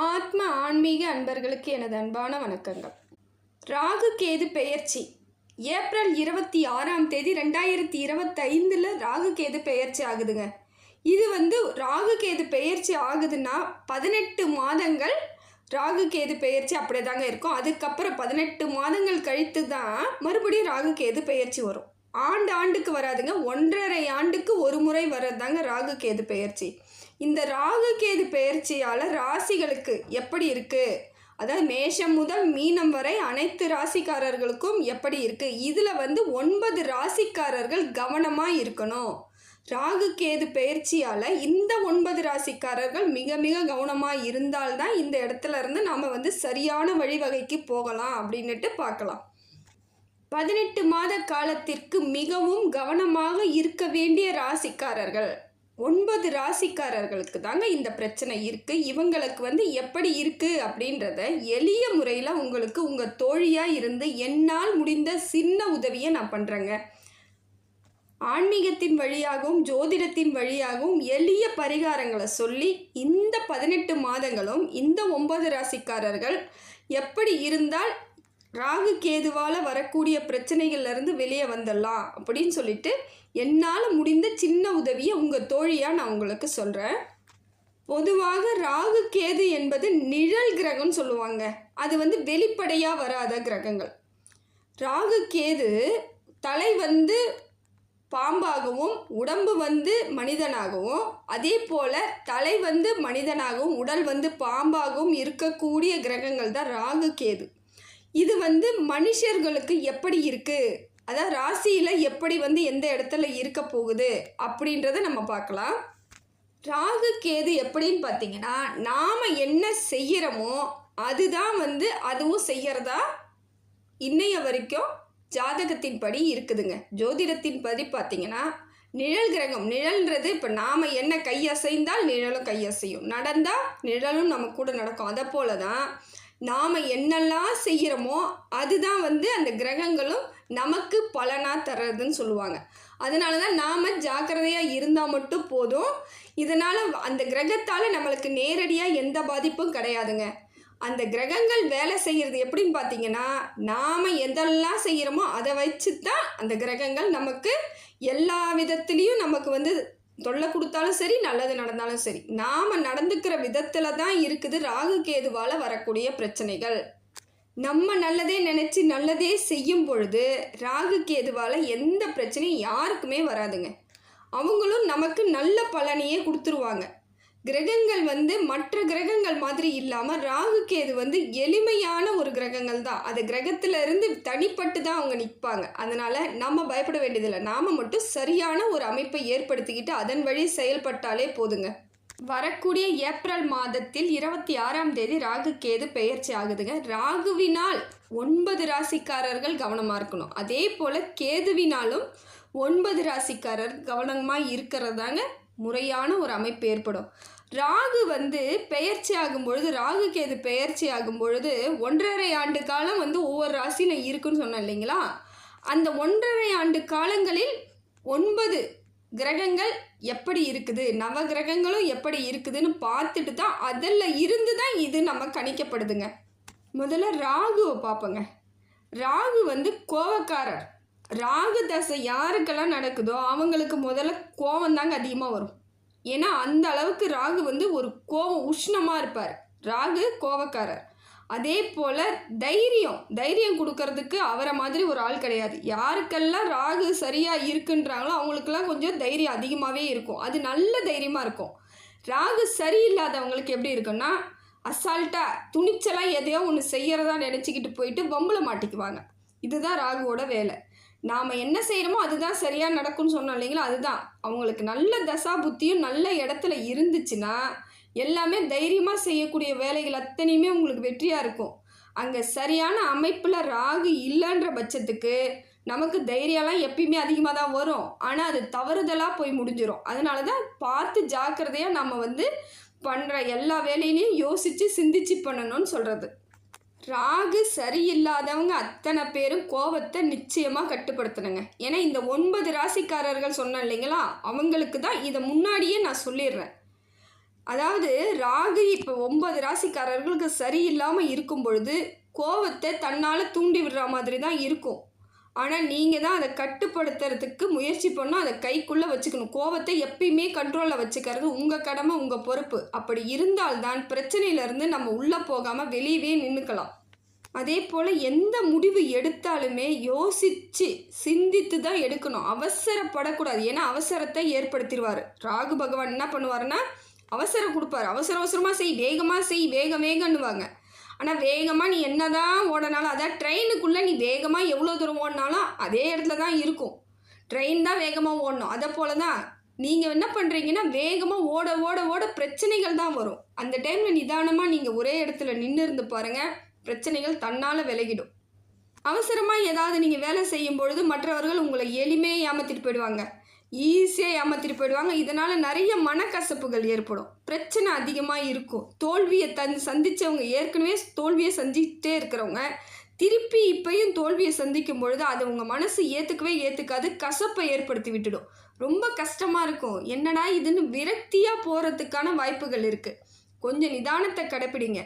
ஆத்ம ஆன்மீக அன்பர்களுக்கு எனது அன்பான வணக்கங்கள். ராகு கேது பெயர்ச்சி. ஏப்ரல் இருபத்தி ஆறாம் தேதி ரெண்டாயிரத்தி இருபத்தைந்தில் ராகு கேது பெயர்ச்சி ஆகுதுங்க. இது வந்து ராகு கேது பெயர்ச்சி ஆகுதுன்னா பதினெட்டு மாதங்கள் ராகு கேது பெயர்ச்சி அப்படியே தாங்க இருக்கும். அதுக்கப்புறம் பதினெட்டு மாதங்கள் கழித்து தான் மறுபடியும் ராகு கேது பெயர்ச்சி வரும். ஆண்டு ஆண்டுக்கு வராதுங்க. ஒன்றரை ஆண்டுக்கு ஒரு முறை வர்றதாங்க ராகு கேது பெயர்ச்சி. இந்த ராகு கேது பெயர்ச்சியால் ராசிகளுக்கு எப்படி இருக்குது அதாவது மேஷம் முதல் மீனம் வரை அனைத்து ராசிக்காரர்களுக்கும் எப்படி இருக்குது இதில் வந்து ஒன்பது ராசிக்காரர்கள் கவனமாக இருக்கணும். ராகு கேது பெயர்ச்சியால் இந்த ஒன்பது ராசிக்காரர்கள் மிக மிக கவனமாக இருந்தால்தான் இந்த இடத்துல இருந்து நாம் வந்து சரியான வழிவகைக்கு போகலாம் அப்படின்னுட்டு பார்க்கலாம். பதினெட்டு மாத காலத்திற்கு மிகவும் கவனமாக இருக்க வேண்டிய ராசிக்காரர்கள். ஒன்பது ராசிக்காரர்களுக்கு தாங்க இந்த பிரச்சனை இருக்குது இவங்களுக்கு வந்து எப்படி இருக்குது அப்படின்றத எளிய முறையில் உங்களுக்கு உங்கள் தோழியாக இருந்து என்னால் முடிந்த சின்ன உதவியை நான் பண்ணுறேங்க ஆன்மீகத்தின் வழியாகவும் ஜோதிடத்தின் வழியாகவும் எளிய பரிகாரங்களை சொல்லி இந்த பதினெட்டு மாதங்களும் இந்த ஒன்பது ராசிக்காரர்கள் எப்படி இருந்தால் ராகு கேதுவால் வரக்கூடிய பிரச்சனைகள்லேருந்து வெளியே வந்துடலாம் அப்படின்னு சொல்லிட்டு என்னால் முடிந்த சின்ன உதவியை உங்கள் தோழியாக நான் உங்களுக்கு சொல்கிறேன் பொதுவாக ராகு கேது என்பது நிழல் கிரகம்னு சொல்லுவாங்க. அது வந்து வெளிப்படையாக வராத கிரகங்கள். ராகு கேது தலை வந்து பாம்பாகவும் உடம்பு வந்து மனிதனாகவும் அதே போல் தலை வந்து மனிதனாகவும் உடல் வந்து பாம்பாகவும் இருக்கக்கூடிய கிரகங்கள் தான் ராகு கேது. இது வந்து மனுஷர்களுக்கு எப்படி இருக்குது அதாவது ராசியில் எப்படி வந்து எந்த இடத்துல இருக்க போகுது? அப்படின்றத நம்ம பார்க்கலாம். ராகு கேது எப்படின்னு பார்த்தீங்கன்னா நாம் என்ன செய்கிறோமோ அதுதான் வந்து அதுவும் செய்கிறதா இன்னைய வரைக்கும் ஜாதகத்தின் படி இருக்குதுங்க. ஜோதிடத்தின் படி பார்த்தீங்கன்னா நிழல் கிரகம் நிழல்ன்றது இப்போ நாம் என்ன கை அசைந்தால் நிழலும் கை அசையும் நடந்தால் நிழலும் நம்ம கூட நடக்கும். அதை போல தான் நாம் என்னெல்லாம் செய்கிறோமோ அதுதான் வந்து அந்த கிரகங்களும் நமக்கு பலனாக தர்றதுன்னு சொல்லுவாங்க. அதனால தான் நாம் ஜாக்கிரதையாக இருந்தால் மட்டும் போதும். இதனால் அந்த கிரகத்தால் நம்மளுக்கு நேரடியாக எந்த பாதிப்பும் கிடையாதுங்க. அந்த கிரகங்கள் வேலை செய்கிறது எப்படின்னு பார்த்தீங்கன்னா நாம் எதெல்லாம் செய்கிறோமோ அதை வச்சு தான் அந்த கிரகங்கள் நமக்கு எல்லா விதத்துலேயும் நமக்கு வந்து தொல்லை கொடுத்தாலும் சரி நல்லது நடந்தாலும் சரி. நாம் நடந்துக்கிற விதத்தில் தான் இருக்குது ராகு கேதுவால் வரக்கூடிய பிரச்சனைகள். நம்ம நல்லதே நினச்சி நல்லதே செய்யும் பொழுது ராகு கேதுவால் எந்த பிரச்சனையும் யாருக்குமே வராதுங்க. அவங்களும் நமக்கு நல்ல பலனையே கொடுத்துருவாங்க. கிரகங்கள் வந்து மற்ற கிரகங்கள் மாதிரி இல்லாமல் ராகு கேது வந்து எளிமையான ஒரு கிரகங்கள் தான். அது கிரகத்திலிருந்து தனிப்பட்டு தான் அவங்க நிற்பாங்க அதனால் நம்ம பயப்பட வேண்டியதில்லை. நாம் மட்டும் சரியான ஒரு அமைப்பை ஏற்படுத்திக்கிட்டு அதன் வழி செயல்பட்டாலே போதுங்க. வரக்கூடிய ஏப்ரல் மாதத்தில் இருபத்தி ஆறாம் தேதி ராகு கேது பெயர்ச்சி ஆகுதுங்க. ராகுவினால் ஒன்பது ராசிக்காரர்கள் கவனமாக இருக்கணும். அதே போல் கேதுவினாலும் ஒன்பது ராசிக்காரர் கவனமாக இருக்கிறதாங்க முறையான ஒரு அமைப்பு ஏற்படும். ராகு வந்து பெயர்ச்சி ஆகும் பொழுது ராகு கேது பெயர்ச்சி ஆகும் பொழுது ஒன்றரை ஆண்டு காலம் வந்து ஒவ்வொரு ராசியில் இருக்குன்னு சொன்னேன் இல்லைங்களா? அந்த ஒன்றரை ஆண்டு காலங்களில் ஒன்பது கிரகங்கள் எப்படி இருக்குது நவ கிரகங்களும் எப்படி இருக்குதுன்னு பார்த்துட்டு தான் அதில் இருந்து தான் இது நம்ம கணிக்கப்படுதுங்க. முதல்ல ராகுவை பார்ப்போங்க. ராகு வந்து கோவக்காரர் ராகு தசை யாருக்கெல்லாம் நடக்குதோ அவங்களுக்கு முதல்ல கோவம் தாங்க அதிகமாக வரும். ஏன்னா அந்த அளவுக்கு ராகு வந்து ஒரு கோவம் உஷ்ணமாக இருப்பார். ராகு கோவக்காரர். அதே போல் தைரியம். தைரியம் கொடுக்கறதுக்கு அவரை மாதிரி ஒரு ஆள் கிடையாது. யாருக்கெல்லாம் ராகு சரியாக இருக்குன்றாங்களோ அவங்களுக்கெல்லாம் கொஞ்சம் தைரியம் அதிகமாகவே இருக்கும். அது நல்ல தைரியமாக இருக்கும். ராகு சரியில்லாதவங்களுக்கு எப்படி இருக்குன்னா அசால்ட்டாக துணிச்சலாக எதையோ ஒன்று செய்கிறதா நினச்சிக்கிட்டு போயிட்டு பொம்பளை மாட்டிக்குவாங்க. இதுதான் ராகுவோட வேலை. நாம் என்ன செய்கிறோமோ அதுதான் சரியாக நடக்கும்னு சொன்னோம் இல்லைங்களா? அதுதான். அவங்களுக்கு நல்ல தசா புத்தியும் நல்ல இடத்துல இருந்துச்சுன்னா எல்லாமே தைரியமாக செய்யக்கூடிய வேலைகள் அத்தனையுமே உங்களுக்கு வெற்றியாக இருக்கும். அங்கே சரியான அமைப்பில் ராகு இல்லைன்ற பட்சத்துக்கு நமக்கு தைரியம்லாம் எப்பயுமே அதிகமாக தான் வரும். ஆனால் அது தவறுதலாக போய் முடிஞ்சிடும் அதனால தான் பார்த்து ஜாக்கிரதையாக நம்ம வந்து பண்ணுற எல்லா வேலையிலையும் யோசித்து சிந்திச்சு பண்ணணும்னு சொல்கிறது ராகு சரியில்லாதவங்க அத்தனை பேரும் கோபத்தை நிச்சயமாக கட்டுப்படுத்தணுங்க. ஏன்னா இந்த ஒன்பது ராசிக்காரர்கள் சொன்னேன் இல்லைங்களா? அவங்களுக்கு தான் இதை முன்னாடியே நான் சொல்லிடுறேன். அதாவது ராகு இப்போ ஒன்பது ராசிக்காரர்களுக்கு சரியில்லாமல் இருக்கும் பொழுது கோவத்தை தன்னால் தூண்டி விடுற மாதிரி தான் இருக்கும். ஆனால் நீங்கள் தான் அதை கட்டுப்படுத்துறதுக்கு முயற்சி பண்ணால் அதை கைக்குள்ளே வச்சுக்கணும். கோவத்தை எப்பயுமே கண்ட்ரோலில் வச்சுக்கிறது உங்கள் கடமை உங்கள் பொறுப்பு. அப்படி இருந்தால்தான் பிரச்சனையிலேருந்து நம்ம உள்ளே போகாமல் வெளியவே நின்றுக்கலாம் அதே போல் எந்த முடிவு எடுத்தாலுமே யோசித்து சிந்தித்து தான் எடுக்கணும். அவசரப்படக்கூடாது. ஏன்னா அவசரத்தை ஏற்படுத்திடுவார். ராகு பகவான் என்ன பண்ணுவார்னா அவசரம் கொடுப்பாரு. அவசர அவசரமாக செய் வேகமாக செய் வேக வேகன்னுவாங்க. ஆனால் வேகமாக நீ என்ன தான் ஓடனாலும் அதான் ட்ரெயினுக்குள்ளே நீ வேகமாக எவ்வளோ தூரம் ஓடினாலும் அதே இடத்துல தான் இருக்கும். ட்ரெயின் தான் வேகமாக ஓடணும். அதை போல தான் நீங்கள் என்ன பண்ணுறீங்கன்னா வேகமாக ஓட ஓட ஓட பிரச்சனைகள் தான் வரும். அந்த டைமில் நிதானமாக நீங்கள் ஒரே இடத்துல நின்று இருந்து பாருங்கள் பிரச்சனைகள் தன்னால் விலகிடும். அவசரமாக ஏதாவது நீங்கள் வேலை செய்யும் பொழுது மற்றவர்கள் உங்களை எளிமையாக ஏமாற்றிட்டு போயிடுவாங்க. ஈஸியாக ஏமாத்திட்டு போயிடுவாங்க. இதனால் நிறைய மனக்கசப்புகள் ஏற்படும். பிரச்சனை அதிகமாக இருக்கும். தோல்வியை தன் சந்தித்தவங்க ஏற்கனவே தோல்வியை சந்திக்கிட்டே இருக்கிறவங்க திருப்பி இப்பையும் தோல்வியை சந்திக்கும் பொழுது அது உங்கள் மனசு ஏற்றுக்கவே ஏற்றுக்காது கசப்பை ஏற்படுத்தி விட்டுடும். ரொம்ப கஷ்டமாக இருக்கும். என்னடா இதுன்னு விரக்தியாக போகிறதுக்கான வாய்ப்புகள் இருக்குது கொஞ்சம் நிதானத்தை கடைப்பிடிங்க.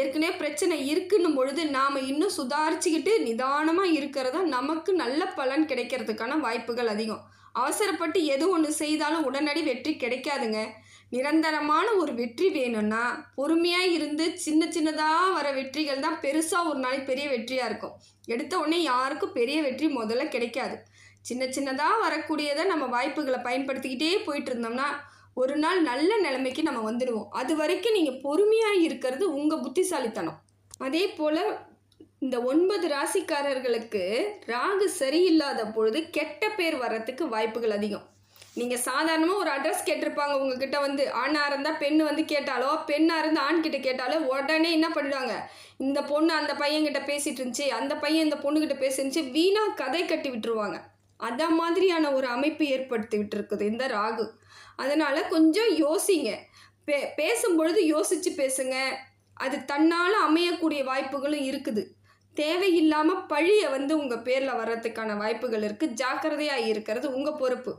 ஏற்கனவே பிரச்சனை இருக்குன்னும் பொழுது நாம் இன்னும் சுதாரிச்சுக்கிட்டு நிதானமாக இருக்கிறதா நமக்கு நல்ல பலன் கிடைக்கிறதுக்கான வாய்ப்புகள் அதிகம். அவசரப்பட்டு எது ஒன்று செய்தாலும் உடனடி வெற்றி கிடைக்காதுங்க. நிரந்தரமான ஒரு வெற்றி வேணும்னா பொறுமையாக இருந்து சின்ன சின்னதாக வர வெற்றிகள் தான் பெருசாக ஒரு நாளைக்கு பெரிய வெற்றியாக இருக்கும். எடுத்த உடனே யாருக்கும் பெரிய வெற்றி முதல்ல கிடைக்காது. சின்ன சின்னதாக வரக்கூடியதை நம்ம வாய்ப்புகளை பயன்படுத்திக்கிட்டே போயிட்டு இருந்தோம்னா ஒரு நாள் நல்ல நிலைமைக்கு நம்ம வந்துடுவோம். அது வரைக்கும் நீங்கள் பொறுமையாக இருக்கிறது உங்கள் புத்திசாலித்தனம். அதே போல் இந்த ஒன்பது ராசிக்காரர்களுக்கு ராகு சரியில்லாத பொழுது கெட்ட பேர் வர்றதுக்கு வாய்ப்புகள் அதிகம். நீங்கள் சாதாரணமாக ஒரு அட்ரஸ் கேட்டிருப்பாங்க உங்ககிட்ட வந்து. ஆணாக இருந்தால் பெண் வந்து கேட்டாலோ பெண்ணாக இருந்தால் ஆண் கிட்ட கேட்டாலோ உடனே என்ன பண்ணிடுவாங்க இந்த பொண்ணு அந்த பையன்கிட்ட பேசிட்டு இருந்துச்சு அந்த பையன் இந்த பொண்ணுக்கிட்ட பேசிருந்துச்சு வீணாக கதை கட்டி விட்டுருவாங்க. அந்த மாதிரியான ஒரு அமைப்பு ஏற்படுத்தி விட்டுருக்குது இந்த ராகு. அதனால் கொஞ்சம் யோசிங்க. பே பேசும்பொழுது யோசித்து பேசுங்க. அது தன்னால் அமையக்கூடிய வாய்ப்புகளும் இருக்குது. தேவையில்லாமல் பழியை வந்து உங்கள் பேரில் வர்றதுக்கான வாய்ப்புகள் இருக்குது ஜாக்கிரதையாக இருக்கிறது உங்கள் பொறுப்பு.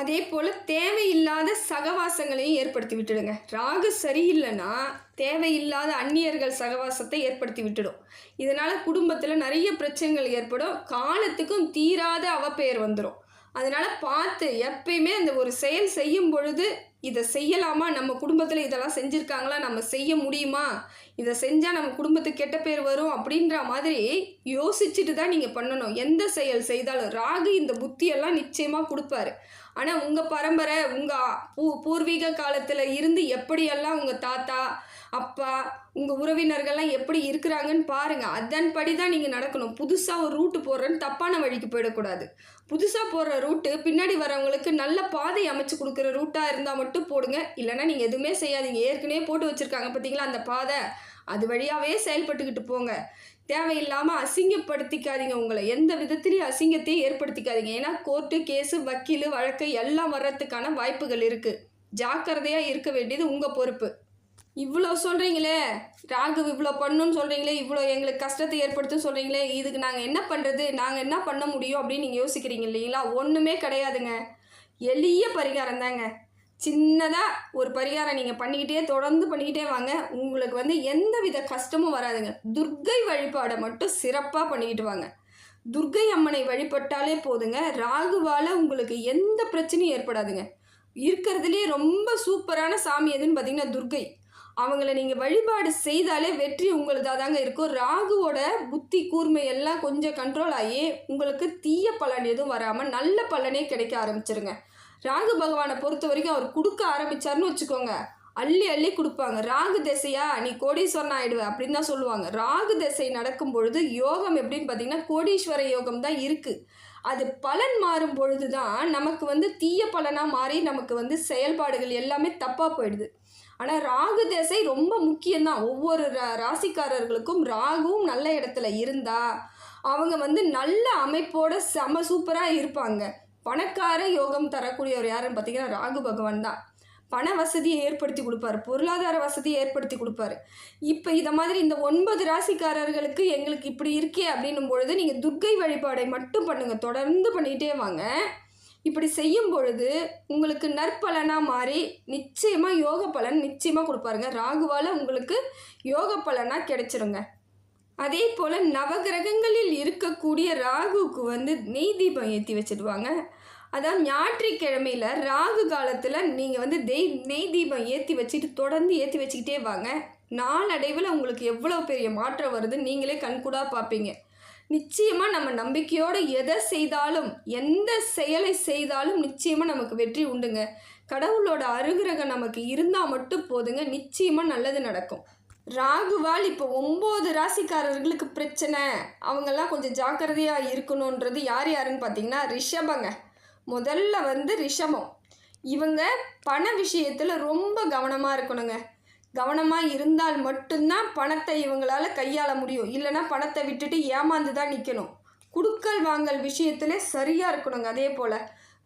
அதே போல் தேவையில்லாத சகவாசங்களையும் ஏற்படுத்தி விட்டுடுங்க. ராகு சரியில்லைன்னா தேவையில்லாத அந்நியர்கள் சகவாசத்தை ஏற்படுத்தி விட்டுடும். இதனால் குடும்பத்தில் நிறைய பிரச்சனைகள் ஏற்படும். காலத்துக்கும் தீராத அவப்பெயர் வந்துடும் அதனால் பார்த்து எப்பயுமே அந்த ஒரு செயல் செய்யும் பொழுது இதை செய்யலாமா? நம்ம குடும்பத்தில் இதெல்லாம் செஞ்சுருக்காங்களா? நம்ம செய்ய முடியுமா? இதை செஞ்சால் நம்ம குடும்பத்துக்கு கெட்ட பேர் வரும் அப்படின்ற மாதிரி யோசிச்சுட்டு தான் நீங்கள் பண்ணணும். எந்த செயல் செய்தாலும் ராகு இந்த புத்தியெல்லாம் நிச்சயமாக கொடுப்பாரு. ஆனால் உங்கள் பரம்பரை உங்கள் பூ பூர்வீக காலத்தில் இருந்து எப்படியெல்லாம் உங்கள் தாத்தா அப்பா உங்கள் உறவினர்கள்லாம் எப்படி இருக்கிறாங்கன்னு பாருங்கள் அதன்படி தான் நீங்கள் நடக்கணும். புதுசாக ஒரு ரூட்டு போடுறேன்னு தப்பான வழிக்கு போயிடக்கூடாது. புதுசாக போடுற ரூட்டு பின்னாடி வரவங்களுக்கு நல்ல பாதை அமைச்சு கொடுக்குற ரூட்டாக இருந்தால் மட்டும் போடுங்க. இல்லைன்னா நீங்கள் எதுவுமே செய்யாதீங்க. ஏற்கனவே போட்டு வச்சுருக்காங்க பார்த்தீங்களா அந்த பாதை? அது வழியாகவே செயல்பட்டுக்கிட்டு போங்க. தேவையில்லாமல் அசிங்கப்படுத்திக்காதீங்க உங்களை. எந்த விதத்திலையும் அசிங்கத்தையும் ஏற்படுத்திக்காதீங்க. ஏன்னா கோர்ட்டு கேஸு வக்கீல் வழக்கு எல்லாம் வர்றதுக்கான வாய்ப்புகள் இருக்குது ஜாக்கிரதையாக இருக்க வேண்டியது உங்கள் பொறுப்பு. இவ்வளோ சொல்கிறீங்களே ராகு இவ்வளோ பண்ணுன்னு சொல்கிறீங்களே இவ்வளோ எங்களுக்கு கஷ்டத்தை ஏற்படுத்தும் சொல்கிறீங்களே இதுக்கு நாங்கள் என்ன பண்ணுறது நாங்கள் என்ன பண்ண முடியும் அப்படின்னு நீங்கள் யோசிக்கிறீங்க இல்லைங்களா? ஒன்றுமே கிடையாதுங்க. எளிய பரிகாரம் தாங்க. சின்னதாக ஒரு பரிகாரம் நீங்கள் பண்ணிக்கிட்டே தொடர்ந்து பண்ணிக்கிட்டே வாங்க. உங்களுக்கு வந்து எந்த வித கஷ்டமும் வராதுங்க. துர்க்கை வழிபாடை மட்டும் சிறப்பாக பண்ணிக்கிட்டு வாங்க. துர்க்கை அம்மனை வழிபட்டாலே போதுங்க. ராகுவால் உங்களுக்கு எந்த பிரச்சனையும் ஏற்படாதுங்க. இருக்கிறதுலே ரொம்ப சூப்பரான சாமி எதுன்னு பார்த்தீங்கன்னா துர்க்கை. அவங்கள நீங்கள் வழிபாடு செய்தாலே வெற்றி உங்களுதாக தாங்க இருக்கும். ராகுவோட புத்தி கூர்மை எல்லாம் கொஞ்சம் கண்ட்ரோல் ஆகி உங்களுக்கு தீய பலன் எதுவும் வராமல் நல்ல பலனே கிடைக்க ஆரம்பிச்சிருங்க. ராகு பகவானை பொறுத்த வரைக்கும் அவர் கொடுக்க ஆரம்பிச்சாருன்னு வச்சுக்கோங்க. அள்ளி அள்ளி கொடுப்பாங்க. ராகு திசையா நீ கோடீஸ்வரன் ஆயிடுவ அப்படின்னு தான் சொல்லுவாங்க. ராகு திசை நடக்கும் பொழுது யோகம் எப்படின்னு பார்த்தீங்கன்னா கோடீஸ்வர யோகம் தான் இருக்குது அது பலன் மாறும் பொழுது தான் நமக்கு வந்து தீய பலனாக மாறி நமக்கு வந்து செயல்பாடுகள் எல்லாமே தப்பாக போயிடுது. ஆனால் ராகு திசை ரொம்ப முக்கியம்தான். ஒவ்வொரு ரா- ராசிக்காரர்களுக்கும் ராகுவும் நல்ல இடத்துல இருந்தால் அவங்க வந்து நல்ல அமைப்போட செம சூப்பராக இருப்பாங்க. பணக்கார யோகம் தரக்கூடியவர் யாருன்னு பார்த்தீங்கன்னா ராகு பகவான் தான். பண வசதியை ஏற்படுத்தி கொடுப்பாரு. பொருளாதார வசதியை ஏற்படுத்தி கொடுப்பாரு. இப்போ இதை மாதிரி இந்த ஒன்பது ராசிக்காரர்களுக்கு எங்களுக்கு இப்படி இருக்கே அப்படின்னும் பொழுது நீங்கள் துர்க்கை வழிபாடை மட்டும் பண்ணுங்கள் தொடர்ந்து பண்ணிகிட்டே வாங்க. இப்படி செய்யும் பொழுது உங்களுக்கு நற்பலனாக மாறி நிச்சயமாக யோக பலன் நிச்சயமாக கொடுப்பாருங்க. ராகுவால் உங்களுக்கு யோக பலனாக கிடைச்சிருங்க. அதே போல் நவகிரகங்களில் இருக்கக்கூடிய ராகுவுக்கு வந்து நெய் தீபம் ஏற்றி வச்சிடுவாங்க அதான் ஞாயிற்றுக்கிழமையில் ராகு காலத்தில் நீங்கள் வந்து தெய் நெய் தீபம் ஏற்றி வச்சுட்டு தொடர்ந்து ஏற்றி வச்சுக்கிட்டே வாங்க. நாளடைவில் உங்களுக்கு எவ்வளோ பெரிய மாற்றம் வருது நீங்களே கண்கூடாக பார்ப்பீங்க. நிச்சயமாக நம்ம நம்பிக்கையோடு எதை செய்தாலும் எந்த செயலை செய்தாலும் நிச்சயமாக நமக்கு வெற்றி உண்டுங்க. கடவுளோட அருகிரகம் நமக்கு இருந்தால் மட்டும் போதுங்க. நிச்சயமாக நல்லது நடக்கும். ராகுவால் இப்போ ஒம்பது ராசிக்காரர்களுக்கு பிரச்சனை. அவங்கெல்லாம் கொஞ்சம் ஜாக்கிரதையாக இருக்கணுன்றது யார் யாருன்னு பார்த்தீங்கன்னா ரிஷபங்க. முதல்ல வந்து ரிஷபம். இவங்க பண விஷயத்தில் ரொம்ப கவனமாக இருக்கணுங்க. கவனமாக இருந்தால் மட்டும்தான் பணத்தை இவங்களால கையாள முடியும். இல்லைன்னா பணத்தை விட்டுட்டு ஏமாந்து தான் நிற்கணும் குடுக்கல் வாங்கல் விஷயத்துல சரியாக இருக்கணுங்க. அதே போல்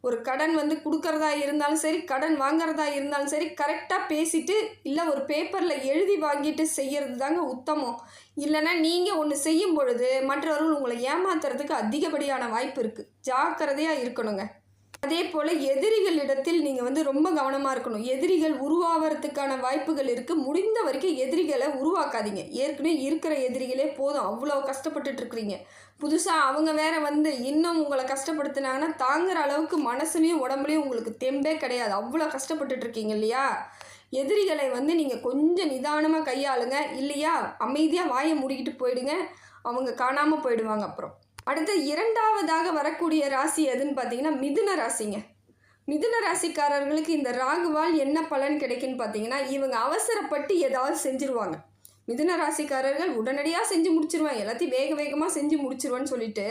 ஒரு கடன் வந்து கொடுக்கறதா இருந்தாலும் சரி கடன் வாங்குறதா இருந்தாலும் சரி கரெக்டாக பேசிட்டு இல்லை ஒரு பேப்பரில் எழுதி வாங்கிட்டு செய்கிறது தாங்க உத்தமம். இல்லைன்னா நீங்கள் ஒன்று செய்யும் பொழுது மற்றவர்கள் உங்களை ஏமாத்துறதுக்கு அதிகப்படியான வாய்ப்பு இருக்குது ஜாக்கிரதையாக இருக்கணுங்க. அதே போல் எதிரிகளிடத்தில் நீங்கள் வந்து ரொம்ப கவனமாக இருக்கணும். எதிரிகள் உருவாகிறதுக்கான வாய்ப்புகள் இருக்குது முடிந்த வரைக்கும் எதிரிகளை உருவாக்காதீங்க. ஏற்கனவே இருக்கிற எதிரிகளே போதும். அவ்வளோ கஷ்டப்பட்டுட்டு இருக்கிறீங்க. புதுசாக அவங்க வேற வந்து இன்னும் உங்களை கஷ்டப்படுத்துனாங்கன்னா தாங்குற அளவுக்கு மனசுலையும் உடம்புலையும் உங்களுக்கு தெம்பே கிடையாது. அவ்வளோ கஷ்டப்பட்டுட்டு இருக்கீங்க இல்லையா? எதிரிகளை வந்து நீங்கள் கொஞ்சம் நிதானமாக கையாளுங்க. இல்லையா? அமைதியாக வாயை மூடிக்கிட்டு போயிடுங்க. அவங்க காணாமல் போயிடுவாங்க அப்புறம். அடுத்து இரண்டாவதாக வரக்கூடிய ராசி எதுன்னு பார்த்தீங்கன்னா மிதுன ராசிங்க. மிதுன ராசிக்காரர்களுக்கு இந்த ராகுவால் என்ன பலன் கிடைக்குன்னு பார்த்தீங்கன்னா இவங்க அவசரப்பட்டு ஏதாவது செஞ்சுருவாங்க. மிதுன ராசிக்காரர்கள் உடனடியாக செஞ்சு முடிச்சிருவாங்க. எல்லாத்தையும் வேக வேகமாக செஞ்சு முடிச்சிருவான்னு சொல்லிட்டு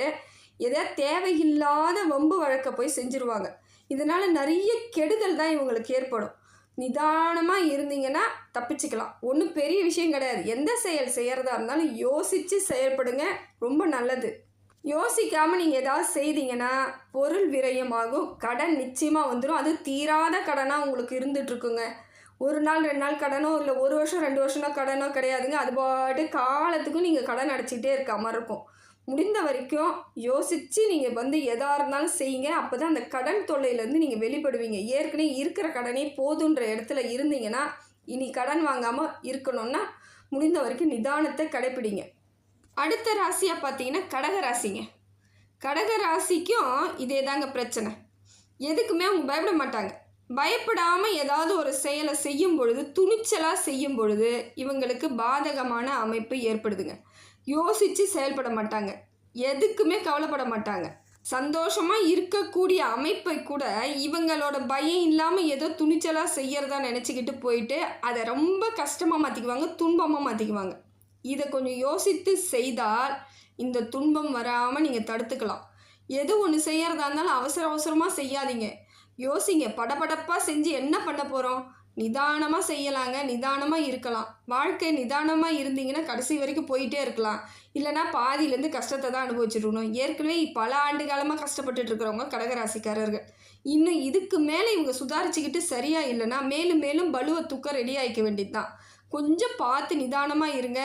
எதா தேவையில்லாத வம்பு வழக்க போய் செஞ்சுருவாங்க. இதனால் நிறைய கெடுதல் தான் இவங்களுக்கு ஏற்படும். நிதானமாக இருந்தீங்கன்னா தப்பிச்சுக்கலாம். ஒன்றும் பெரிய விஷயம் கிடையாது. எந்த செயல் செய்கிறதா இருந்தாலும் யோசித்து செயல்படுங்க. ரொம்ப நல்லது. யோசிக்காமல் நீங்கள் ஏதாவது செய்தீங்கன்னா பொருள் விரயமாகும் கடன் நிச்சயமாக வந்துடும் அது தீராத கடனாக உங்களுக்கு இருந்துகிட்ருக்குங்க ஒரு நாள் ரெண்டு நாள் கடனோ இல்லை ஒரு வருஷம் ரெண்டு வருஷம்னா கடனோ கிடையாதுங்க. அது பாட்டு காலத்துக்கும் நீங்கள் கடன் அடைச்சிக்கிட்டே இருக்க மாதிரி இருக்கும். முடிந்த வரைக்கும் யோசித்து நீங்கள் வந்து எதாக இருந்தாலும் செய்யுங்க. அப்போ தான் அந்த கடன் தொல்லையிலேருந்து நீங்கள் வெளிப்படுவீங்க. ஏற்கனவே இருக்கிற கடனே போதுன்ற இடத்துல இருந்தீங்கன்னா இனி கடன் வாங்காமல் இருக்கணும்னா முடிந்த வரைக்கும் நிதானத்தை கடைப்பிடிங்க. அடுத்த ராசியாக பார்த்தீங்கன்னா கடக ராசிங்க. கடக ராசிக்கும் இதே தாங்க பிரச்சனை. எதுக்குமே அவங்க பயப்பட மாட்டாங்க. பயப்படாமல் ஏதாவது ஒரு செயலை செய்யும் பொழுது துணிச்சலாக செய்யும் பொழுது இவங்களுக்கு பாதகமான அமைப்பு ஏற்படுதுங்க. யோசித்து செயல்பட மாட்டாங்க. எதுக்குமே கவலைப்பட மாட்டாங்க. சந்தோஷமாக இருக்கக்கூடிய அமைப்பை கூட இவங்களோட பயம் இல்லாமல் ஏதோ துணிச்சலாக செய்யறதா நினச்சிக்கிட்டு போயிட்டு அதை ரொம்ப கஷ்டமாக மாற்றிக்குவாங்க துன்பமாக மாற்றிக்குவாங்க இதை கொஞ்சம் யோசித்து செய்தால் இந்த துன்பம் வராமல் நீங்கள் தடுத்துக்கலாம். எது ஒன்று செய்கிறதா இருந்தாலும் அவசர அவசரமாக செய்யாதீங்க. யோசிங்க. படபடப்பாக செஞ்சு என்ன பண்ண போகிறோம் நிதானமாக செய்யலாங்க. நிதானமாக இருக்கலாம். வாழ்க்கை நிதானமாக இருந்தீங்கன்னா கடைசி வரைக்கும் போயிட்டே இருக்கலாம். இல்லைனா பாதியிலேருந்து கஷ்டத்தை தான் அனுபவிச்சிருக்கணும். ஏற்கனவே பல ஆண்டு காலமாக கஷ்டப்பட்டுட்டு இருக்கிறவங்க கடகராசிக்காரர்கள். இன்னும் இதுக்கு மேலே இவங்க சுதாரிச்சுக்கிட்டு சரியாக இல்லைன்னா மேலும் மேலும் பலுவை தூக்க ரெடி ஆகிக்க வேண்டியது தான் கொஞ்சம் பார்த்து நிதானமாக இருங்க.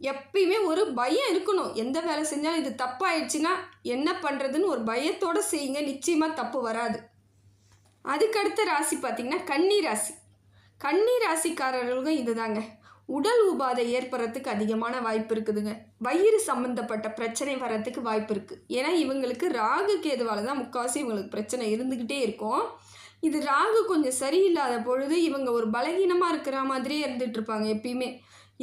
எப்பயுமே ஒரு பயம் இருக்கணும். எந்த வேலை செஞ்சாலும் இது தப்பாயிடுச்சுன்னா என்ன பண்ணுறதுன்னு ஒரு பயத்தோடு செய்யுங்க. நிச்சயமாக தப்பு வராது. அதுக்கடுத்த ராசி பார்த்திங்கன்னா கன்னி ராசி. கன்னி ராசிக்காரர்களுக்கும் இதுதாங்க. உடல் உபாதை ஏற்படுறதுக்கு அதிகமான வாய்ப்பு இருக்குதுங்க. வயிறு சம்மந்தப்பட்ட பிரச்சனை வர்றதுக்கு வாய்ப்பு இருக்குது ஏன்னா இவங்களுக்கு ராகு கேதுவால் தான் முக்கால்வாசி இவங்களுக்கு பிரச்சனை இருந்துக்கிட்டே இருக்கும். இது ராகு கொஞ்சம் சரியில்லாத பொழுது இவங்க ஒரு பலகீனமாக இருக்கிற மாதிரியே இருந்துகிட்ருப்பாங்க எப்பயுமே.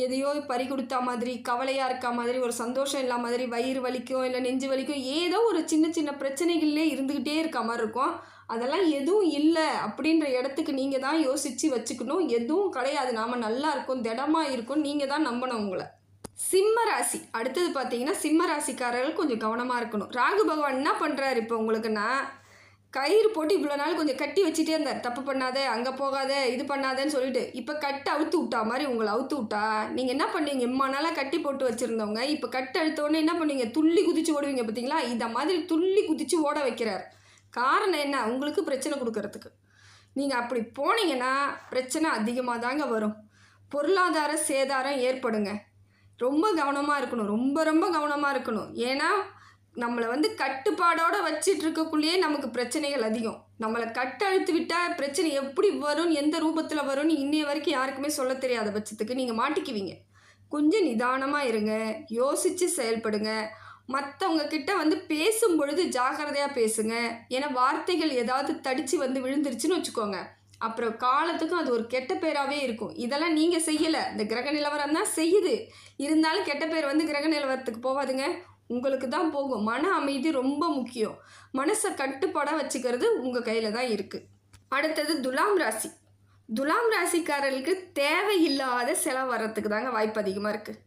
எதையோ பறி கொடுத்தா மாதிரி கவலையாக இருக்கா மாதிரி ஒரு சந்தோஷம் இல்லாத மாதிரி வயிறு வலிக்கும் இல்லை நெஞ்சு வலிக்கும் ஏதோ ஒரு சின்ன சின்ன பிரச்சனைகள்லே இருந்துக்கிட்டே இருக்க மாதிரி இருக்கும். அதெல்லாம் எதுவும் இல்லை அப்படின்ற இடத்துக்கு நீங்கள் தான் யோசித்து வச்சுக்கணும். எதுவும் கிடையாது. நாம் நல்லா இருக்கும் திடமாக இருக்கும். நீங்கள் தான் நம்பணும் உங்களை. சிம்ம ராசி. அடுத்தது பார்த்தீங்கன்னா சிம்ம ராசிக்காரர்கள் கொஞ்சம் கவனமாக இருக்கணும். ராகு பகவான் என்ன பண்ணுறாரு இப்போ உங்களுக்குன்னா கயிறு போட்டு இவ்வளோ நாள் கொஞ்சம் கட்டி வச்சுட்டே இருந்தார் தப்பு பண்ணாத அங்கே போகாத இது பண்ணாதேன்னு சொல்லிட்டு. இப்போ கட்டு அவுத்து விட்டா மாதிரி உங்களை அவுத்து விட்டா நீங்கள் என்ன பண்ணுவீங்க? இம்மா நாளாக கட்டி போட்டு வச்சுருந்தவங்க இப்போ கட்டு அழுத்தோடனே என்ன பண்ணுவீங்க? துள்ளி குதிச்சு ஓடுவீங்க பார்த்தீங்களா இந்த மாதிரி துள்ளி குதிச்சு ஓட வைக்கிறார். காரணம் என்ன? உங்களுக்கு பிரச்சனை கொடுக்கறதுக்கு. நீங்கள் அப்படி போனீங்கன்னா பிரச்சனை அதிகமாக தாங்க வரும். பொருளாதார சேதாரம் ஏற்படுங்க. ரொம்ப கவனமாக இருக்கணும். ரொம்ப ரொம்ப கவனமாக இருக்கணும். ஏன்னா நம்மளை வந்து கட்டுப்பாடோடு வச்சிட்டு இருக்கக்குள்ளேயே நமக்கு பிரச்சனைகள் அதிகம். நம்மளை கட்டழுத்து விட்டால் பிரச்சனை எப்படி வரும் எந்த ரூபத்தில் வரும்னு இன்னைய வரைக்கும் யாருக்குமே சொல்ல தெரியாத பட்சத்துக்கு நீங்கள் மாட்டிக்குவீங்க. கொஞ்சம் நிதானமாக இருங்க யோசித்து செயல்படுங்க. மற்றவங்க கிட்ட வந்து பேசும் பொழுது ஜாக்கிரதையாக பேசுங்க. ஏன்னா வார்த்தைகள் ஏதாவது தடித்து வந்து விழுந்துருச்சுன்னு வச்சுக்கோங்க. அப்புறம் காலத்துக்கும் அது ஒரு கெட்ட பேராகவே இருக்கும். இதெல்லாம் நீங்கள் செய்யலை. இந்த கிரக நிலவரம் தான் செய்யுது. இருந்தாலும் கெட்ட பேர் வந்து கிரக நிலவரத்துக்கு போகாதுங்க. உங்களுக்கு தான் போகும். மன அமைதி ரொம்ப முக்கியம். மனசை கட்டுப்பாடாக வச்சுக்கிறது உங்கள் கையில் தான் இருக்குது அடுத்தது துலாம் ராசி. துலாம் ராசிக்காரர்களுக்கு தேவையில்லாத செலவு வர்றதுக்கு தாங்க வாய்ப்பு அதிகமாக இருக்குது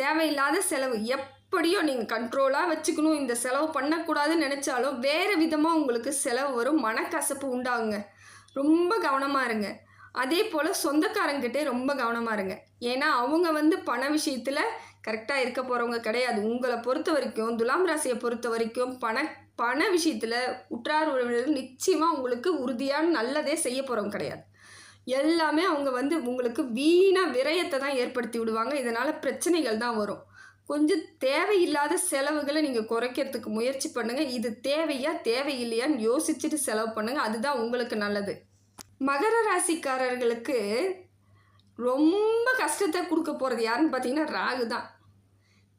தேவையில்லாத செலவு. எப்படியோ நீங்கள் கண்ட்ரோலாக வச்சுக்கணும். இந்த செலவு பண்ணக்கூடாதுன்னு நினச்சாலும் வேறு விதமாக உங்களுக்கு செலவு வரும். மனக்கசப்பு உண்டாகுங்க. ரொம்ப கவனமாக இருங்க. அதே போல் சொந்தக்காரங்கிட்டே ரொம்ப கவனமாக இருங்க. ஏன்னா அவங்க வந்து பண விஷயத்தில் கரெக்டாக இருக்க போகிறவங்க கிடையாது. உங்களை பொறுத்த வரைக்கும் துலாம் ராசியை பொறுத்த வரைக்கும் பண பண விஷயத்தில் உற்றார் உறவினர்கள் நிச்சயமாக உங்களுக்கு உறுதியான நல்லதே செய்ய போகிறவங்க கிடையாது. எல்லாமே அவங்க வந்து உங்களுக்கு வீணா விரயத்தை தான் ஏற்படுத்தி விடுவாங்க. இதனால் பிரச்சனைகள் தான் வரும். கொஞ்சம் தேவையில்லாத செலவுகளை நீங்கள் குறைக்கிறதுக்கு முயற்சி பண்ணுங்கள் இது தேவையா தேவையில்லையான்னு யோசிச்சுட்டு செலவு பண்ணுங்கள் அதுதான் உங்களுக்கு நல்லது. மகர ராசிக்காரர்களுக்கு ரொம்ப கஷ்டத்தை கொடுக்க போகிறது யாருன்னு பார்த்தீங்கன்னா ராகு தான்.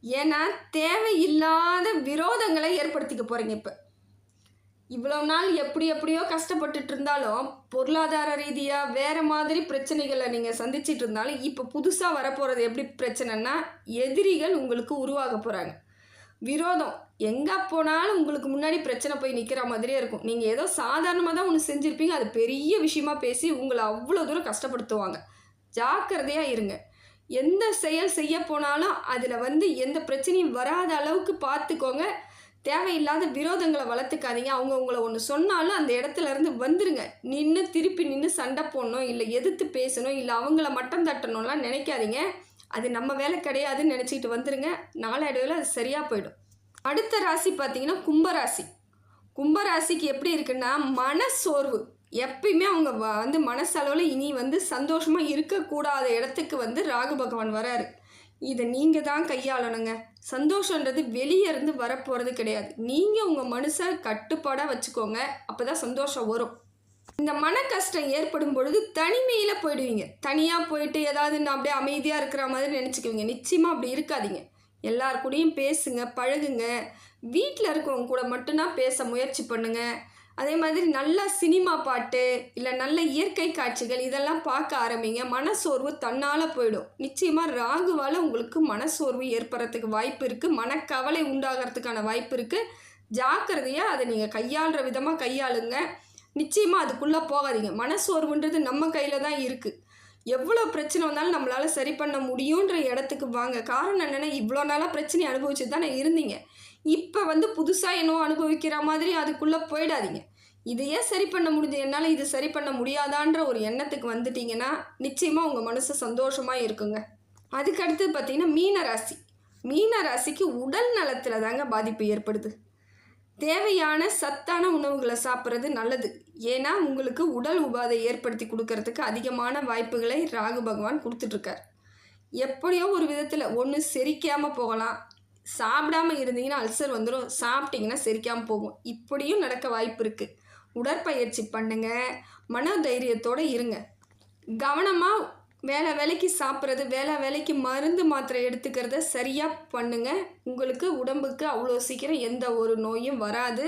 ஏன்னா தேவையில்லாத விரோதங்களை ஏற்படுத்திக்க போகிறீங்க இப்போ. இவ்வளோ நாள் எப்படி எப்படியோ கஷ்டப்பட்டுட்டு இருந்தாலும் பொருளாதார ரீதியாக வேறு மாதிரி பிரச்சனைகளை நீங்கள் சந்திச்சிட்டு இருந்தாலும் இப்போ புதுசாக வரப்போகிறது எப்படி பிரச்சனைனா எதிரிகள் உங்களுக்கு உருவாக போகிறாங்க விரோதம். எங்கே போனாலும் உங்களுக்கு முன்னாடி பிரச்சனை போய் நிற்கிற மாதிரியே இருக்கும். நீங்கள் ஏதோ சாதாரணமாக தான் ஒன்று செஞ்சுருப்பீங்க. அது பெரிய விஷயமா பேசி உங்களை அவ்வளோ தூரம் கஷ்டப்படுத்துவாங்க. ஜாக்கிரதையாக இருங்க. எந்த செயல் செய்ய போனாலும் அதில் வந்து எந்த பிரச்சனையும் வராத அளவுக்கு பார்த்துக்கோங்க தேவையில்லாத விரோதங்களை வளர்த்துக்காதீங்க. அவங்க உங்களை ஒன்று சொன்னாலும் அந்த இடத்துல இருந்து வந்துருங்க. நின்று திருப்பி நின்று சண்டை போடணும் இல்லை எதிர்த்து பேசணும் இல்லை அவங்கள மட்டம் தட்டணும்லாம் நினைக்காதீங்க. அது நம்ம வேலை கிடையாதுன்னு நினச்சிக்கிட்டு வந்துருங்க. நாளடைவில் அது சரியாக போயிடும். அடுத்த ராசி பார்த்தீங்கன்னா கும்பராசி. கும்பராசிக்கு எப்படி இருக்குன்னா மன சோர்வு எப்பயுமே அவங்க வ- வந்து மனசளவில் இனி வந்து சந்தோஷமாக இருக்கக்கூடாத இடத்துக்கு வந்து ராகு பகவான் வராரு. இதை நீங்கள் தான் கையாளணுங்க. சந்தோஷன்றது வெளியே இருந்து வரப்போகிறது கிடையாது. நீங்கள் உங்கள் மனசை கட்டுப்பாடாக வச்சுக்கோங்க. அப்போ தான் சந்தோஷம் வரும். இந்த மன கஷ்டம் ஏற்படும் பொழுது தனிமையில் போயிடுவீங்க. தனியாக போயிட்டு ஏதாவது நான் அப்படியே அமைதியாக இருக்கிற மாதிரி நினச்சிக்குவீங்க. நிச்சயமாக அப்படி இருக்காதீங்க. எல்லார் கூடயும் பேசுங்க பழகுங்க. வீட்டில் இருக்கவங்க கூட மட்டும்தான் பேச முயற்சி பண்ணுங்கள் அதே மாதிரி நல்ல சினிமா பாட்டு இல்லை நல்ல இயற்கை காட்சிகள் இதெல்லாம் பார்க்க ஆரம்பிங்க. மனசோர்வு தன்னால் போயிடும். நிச்சயமாக ராகுவால் உங்களுக்கு மனசோர்வு ஏற்படுறதுக்கு வாய்ப்பு இருக்குது மனக்கவலை உண்டாகிறதுக்கான வாய்ப்பு இருக்குது ஜாக்கிரதையாக அதை நீங்கள் கையாளுற விதமாக கையாளுங்க. நிச்சயமாக அதுக்குள்ளே போகாதீங்க. மனசோர்வுன்றது நம்ம கையில் தான் இருக்குது எவ்வளோ பிரச்சனை வந்தாலும் நம்மளால் சரி பண்ண முடியுன்ற இடத்துக்கு வாங்க. காரணம் என்னென்னா இவ்வளோ நாளாக பிரச்சனை அனுபவிச்சு தானே இருந்தீங்க. இப்போ வந்து புதுசாக என்னவோ அனுபவிக்கிற மாதிரி அதுக்குள்ளே போயிடாதீங்க. இதையே சரி பண்ண முடிஞ்சு என்னால் இது சரி பண்ண முடியாதான்ற ஒரு எண்ணத்துக்கு வந்துட்டீங்கன்னா நிச்சயமாக உங்கள் மனசு சந்தோஷமாக இருக்குங்க. அதுக்கடுத்து பார்த்தீங்கன்னா மீன ராசி. மீன ராசிக்கு உடல் நலத்தில் தாங்க பாதிப்பு ஏற்படுது. தேவையான சத்தான உணவுகளை சாப்பிட்றது நல்லது. ஏன்னா உங்களுக்கு உடல் உபாதை ஏற்படுத்தி கொடுக்கறதுக்கு அதிகமான வாய்ப்புகளை ராகு பகவான் கொடுத்துட்ருக்கார். எப்படியோ ஒரு விதத்தில் ஒன்று செரிக்காமல் போகலாம் சாப்பிடாம இருந்தீங்கன்னா அல்சர் வந்துடும் சாப்பிட்டீங்கன்னா செரிக்காமல் போகும். இப்படியும் நடக்க வாய்ப்பு இருக்குது உடற்பயிற்சி பண்ணுங்கள் மன தைரியத்தோடு இருங்க. கவனமாக வேலை வேலைக்கு சாப்பிட்றது வேலை வேலைக்கு மருந்து மாத்திரை எடுத்துக்கிறத சரியாக பண்ணுங்க. உங்களுக்கு உடம்புக்கு அவ்வளோ சீக்கிரம் எந்த ஒரு நோயும் வராது.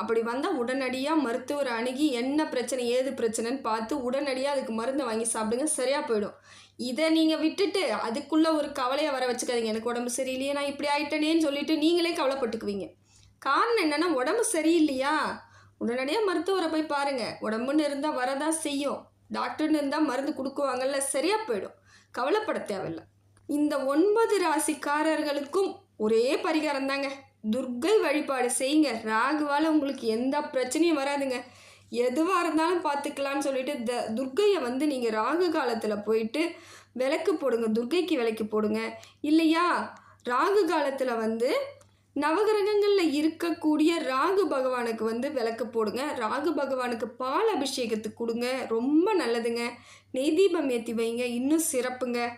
அப்படி வந்தால் உடனடியாக மருத்துவர் அணுகி என்ன பிரச்சனை ஏது பிரச்சனைன்னு பார்த்து உடனடியாக அதுக்கு மருந்தை வாங்கி சாப்பிடுங்க. சரியாக போயிடும். இதை நீங்கள் விட்டுட்டு அதுக்குள்ளே ஒரு கவலையை வர வச்சுக்காதீங்க. எனக்கு உடம்பு சரியில்லையே நான் இப்படி ஆயிட்டேனேன்னு சொல்லிட்டு நீங்களே கவலைப்பட்டுக்குவீங்க. காரணம் என்னென்னா உடம்பு சரியில்லையா? உடனடியாக மருத்துவரை போய் பாருங்கள் உடம்புன்னு இருந்தால் வரதான் செய்யும். டாக்டர்னு இருந்தால் மருந்து கொடுக்குவாங்கல்ல சரியாக போயிடும். கவலைப்பட தேவையில்லை. இந்த ஒன்பது ராசிக்காரர்களுக்கும் ஒரே பரிகாரம் தாங்க துர்க்கை வழிபாடு செய்யுங்க. ராகுவால் உங்களுக்கு எந்த பிரச்சனையும் வராதுங்க. எதுவாக இருந்தாலும் பார்த்துக்கலான்னு சொல்லிட்டு த துர்க்கையை வந்து நீங்கள் ராகு காலத்தில் போயிட்டு விளக்கு போடுங்க. துர்க்கைக்கு விளக்கு போடுங்க. இல்லையா? ராகு காலத்தில் வந்து நவகிரகங்களில் இருக்கக்கூடிய ராகு பகவானுக்கு வந்து விளக்கு போடுங்க. ராகு பகவானுக்கு பால் அபிஷேகத்துக்கு கொடுங்க. ரொம்ப நல்லதுங்க. நெய் தீபம் ஏற்றி வைங்க. இன்னும் சிறப்புங்க.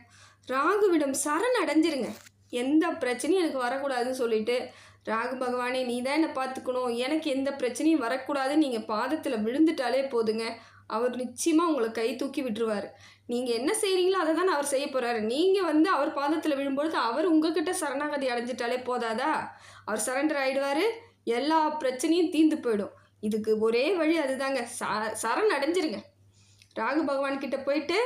ராகுவிடம் சரண் அடைஞ்சிருங்க. எந்த பிரச்சனையும் எனக்கு வரக்கூடாதுன்னு சொல்லிட்டு ராகு பகவானே நீ தான் என்னை பார்த்துக்கணும். எனக்கு எந்த பிரச்சனையும் வரக்கூடாது. நீங்கள் பாதத்தில் விழுந்துட்டாலே போதுங்க. அவர் நிச்சயமாக உங்களை கை தூக்கி விட்டுருவார். நீங்கள் என்ன செய்கிறீங்களோ அதை தான் அவர் செய்ய போகிறாரு நீங்கள் வந்து அவர் பாதத்தில் விழும்பொழுது அவர் உங்ககிட்ட சரணாகதி அடைஞ்சிட்டாலே போதாதா? அவர் சரண்டர் ஆகிடுவார் எல்லா பிரச்சனையும் தீர்ந்து போயிடும். இதுக்கு ஒரே வழி அதுதாங்க. ச சரண் அடைஞ்சிருங்க. ராகு பகவான் கிட்ட போயிட்டு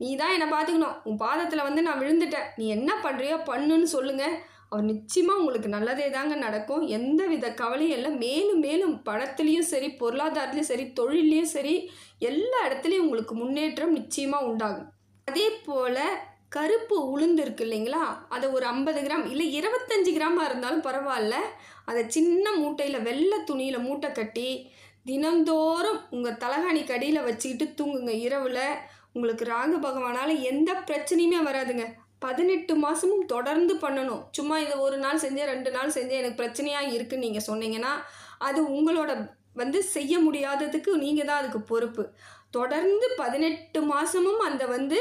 நீ தான் என்னை பார்த்துக்கணும். உன் பாதத்தில் வந்து நான் விழுந்துட்டேன். நீ என்ன பண்ணுறியோ பண்ணுன்னு சொல்லுங்கள் அவர் நிச்சயமாக உங்களுக்கு நல்லதே தாங்க நடக்கும். எந்த வித கவலையும் இல்லை. மேலும் மேலும் படத்துலேயும் சரி பொருளாதாரத்துலேயும் சரி தொழிலையும் சரி எல்லா இடத்துலையும் உங்களுக்கு முன்னேற்றம் நிச்சயமாக உண்டாகும். அதே போல் கருப்பு உளுந்து இருக்கு இல்லைங்களா? அதை ஒரு ஐம்பது கிராம் இல்லை இருபத்தஞ்சி கிராமாக இருந்தாலும் பரவாயில்ல. அதை சின்ன மூட்டையில் வெள்ளை துணியில் மூட்டை கட்டி தினந்தோறும் உங்கள் தலகாணி கடியில் வச்சுக்கிட்டு தூங்குங்க. இரவில் உங்களுக்கு ராகு பகவானால் எந்த பிரச்சனையுமே வராதுங்க. பதினெட்டு மாதமும் தொடர்ந்து பண்ணணும். சும்மா இதை ஒரு நாள் செஞ்சேன் ரெண்டு நாள் செஞ்சேன் எனக்கு பிரச்சனையாக இருக்குன்னு நீங்கள் சொன்னீங்கன்னா அது உங்களோட வந்து செய்ய முடியாததுக்கு நீங்கள் தான் அதுக்கு பொறுப்பு. தொடர்ந்து பதினெட்டு மாதமும் அந்த வந்து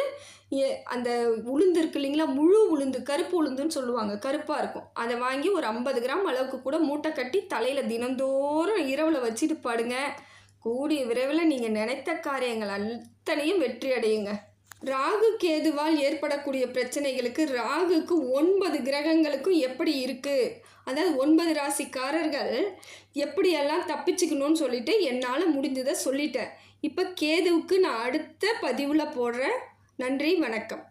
எ- அந்த உளுந்து இருக்கு இல்லைங்களா முழு உளுந்து கருப்பு உளுந்துன்னு சொல்லுவாங்க கருப்பாக இருக்கும். அதை வாங்கி ஒரு ஐம்பது கிராம் அளவுக்கு கூட மூட்டை கட்டி தலையில் தினந்தோறும் இரவில் வச்சுட்டு படுங்க. கூடிய விரைவில் நீங்கள் நினைத்த காரியங்கள் அத்தனையும் வெற்றி அடையுங்க. ராகு கேதுவால் ஏற்படக்கூடிய பிரச்சனைகளுக்கு ராகுக்கு ஒன்பது கிரகங்களுக்கும் எப்படி இருக்குது அதாவது ஒன்பது ராசிக்காரர்கள் எப்படியெல்லாம் தப்பிச்சுக்கணும்னு சொல்லிட்டு என்னால் முடிஞ்சதை சொல்லிட்டேன். இப்போ கேதுவுக்கு நான் அடுத்த பதிவில் போடுறேன். நன்றி வணக்கம்.